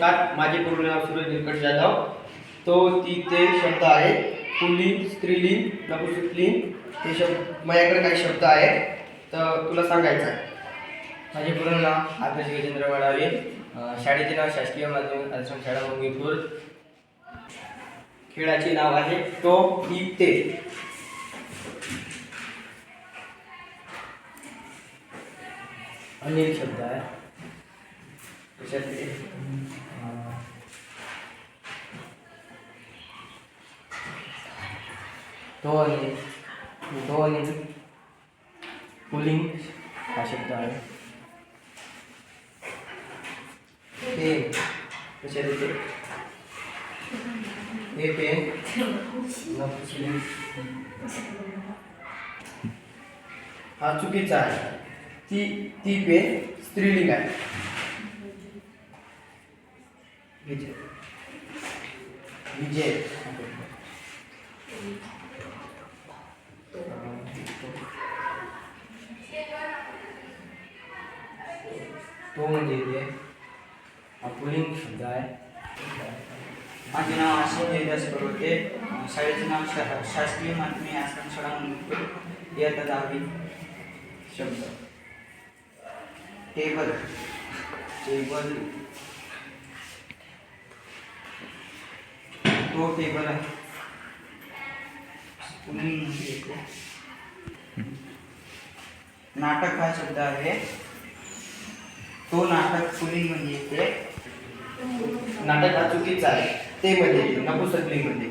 नमस्कार माझे पूर्ण नाव सूरज निकट जाधव. तो ती ते शब्द आहे. पुल्लिंग स्त्रीलिंग नपुसुकलिंग हे शब्द माझ्याकडे काही शब्द आहे तर तुला सांगायचं आहे. माझे पूर्ण नाव आकाश गजेंद्र वडावे शाळेचे नाव शासकीय माध्यमिक आश्रम शाळा मुंगीपूर. खेळाचे नाव आहे तो ती ते. अनेक शब्द आहे. त्याच्यातले अं, तो आणि तो आणि पुलिंग हा शब्द आहे ते त्याच्यात येते हे पेन नपुसकलिंग हा चुकीचा आहे ती ती पेन स्त्रीलिंग आहे विजय. विजय. तो म्हणजे ते हा पुलिंग शब्द आहे माझे नाव आशिष देवदास प्रवते शाळेचे नाव शा शासकीय माध्यमिक आश्रम शाळा म्हणून इयत्ता दहावी. शब्द टेबल. टेबल. तो टेबल आहे पुलिंग म्हणजे नाटक हा शब्द आहे तो नाटक पुलिंग म्हणजे येते नाटक हा चुकीचा आहे ते मध्ये येते नपुसकलिंगमध्ये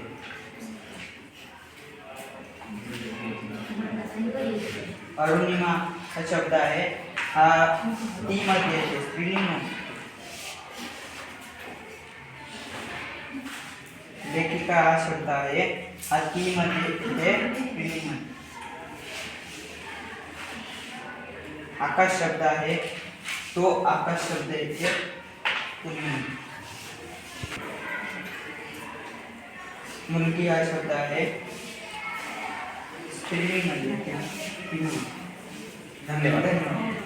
अरुणिमा हा शब्द आहे हा ती मध्ये येते स्त्रीलिंग मध्ये. लेखिका हा शब्द आहे हा ती मध्ये येते स्त्रीलिंगमध्ये. आकाश शब्द आहे तो आकाश शब्द येते पुल्लिंगमध्ये. मुलगी हा शब्द आहे स्त्रीलिंगमध्ये येते. पुल्लिंगमध्ये. धन्यवाद धन्यवाद